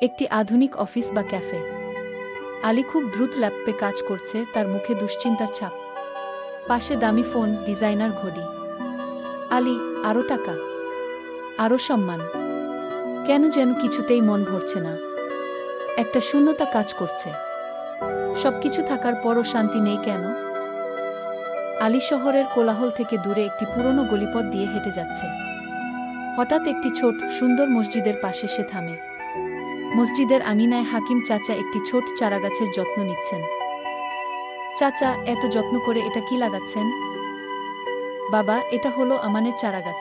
একটি আধুনিক অফিস বা ক্যাফে। আলী খুব দ্রুত ল্যাপটপে কাজ করছে, তার মুখে দুশ্চিন্তার ছাপ। পাশে দামি ফোন, ডিজাইনার ঘড়ি। আলী আরও টাকা? আরও সম্মান। কেন যেন কিছুতেই মন ভরছে না। একটা শূন্যতা কাজ করছে। সবকিছু থাকার পরও শান্তি নেই কেন? আলী শহরের কোলাহল থেকে দূরে একটি পুরনো গলিপথ দিয়ে হেঁটে যাচ্ছে। হঠাৎ একটি ছোট, সুন্দর মসজিদের পাশে সে থামে। মসজিদের আঙিনায় হাকিম চাচা একটি ছোট চারাগাছের যত্ন নিচ্ছেন। চাচা, এত যত্ন করে এটা কি লাগাচ্ছেন? বাবা, এটা হলো আমানের চারাগাছ।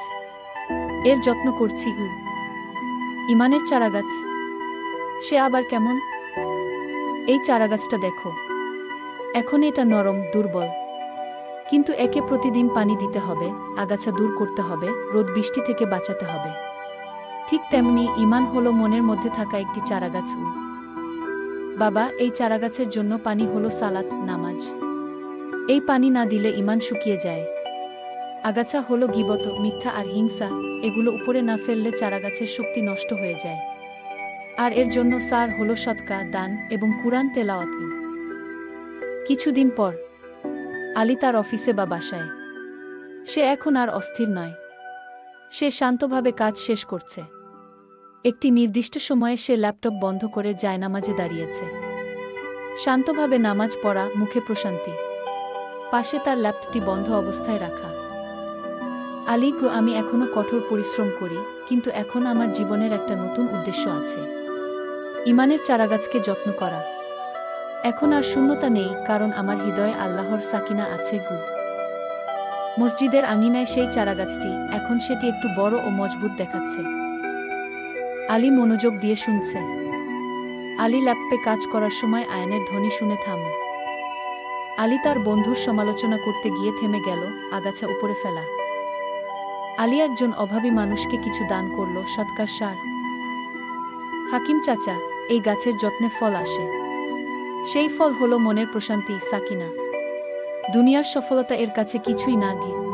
এর যত্ন করছি উ। ইমানের চারাগাছ। সে আবার কেমন? এই চারাগাছটা দেখো। এখন এটা নরম, দুর্বল। কিন্তু একে প্রতিদিন পানি দিতে হবে, আগাছা দূর করতে হবে, রোদ বৃষ্টি থেকে বাঁচাতে হবে। ঠিক তেমনি ইমান হলো মনের মধ্যে থাকা একটি চারাগাছ। বাবা, এই চারাগাছের জন্য পানি হলো সালাত, নামাজ। এই পানি না দিলে ইমান শুকিয়ে যায়। আগাছা হলো গিবত, মিথ্যা আর হিংসা, এগুলো উপরে না ফেললে চারাগাছের শক্তি নষ্ট হয়ে যায়। আর এর জন্য সার হলো সৎকা দান এবং কুরআন তেলাওয়াত কিছুদিন পর, আলী তার অফিসে বা বাসায়। সে এখন আর অস্থির নয়। সে শান্তভাবে কাজ শেষ করছে। একটি নির্দিষ্ট সময়ে সে ল্যাপটপ বন্ধ করে জায়নামাজে দাঁড়িয়েছে। শান্তভাবে নামাজ পড়া, মুখে প্রশান্তি। পাশে তার ল্যাপটপটি বন্ধ অবস্থায় রাখা। আলী গো, আমি এখনও কঠোর পরিশ্রম করি, কিন্তু এখন আমার জীবনের একটা নতুন উদ্দেশ্য আছে। ইমানের চারাগাছকে যত্ন করা। এখন আর শূন্যতা নেই, কারণ আমার হৃদয়ে আল্লাহর সাকিনা আছে গু। মসজিদের আঙিনায় সেই চারাগাছটি, এখন সেটি একটু বড় ও মজবুত দেখাচ্ছে। আলী মনোযোগ দিয়ে শুনছে। আলী ল্যাপে কাজ করার সময় আয়নের ধ্বনি শুনে থাম। আলী তার বন্ধুর সমালোচনা করতে গিয়ে থেমে গেল, আগাছা উপরে ফেলা। আলী একজন অভাবী মানুষকে কিছু দান করল, সৎকার সার। হাকিম চাচা, এই গাছের যত্নে ফল আসে। সেই ফল হলো মনের প্রশান্তি, সাকিনা। দুনিয়ার সফলতা এর কাছে কিছুই না গিয়ে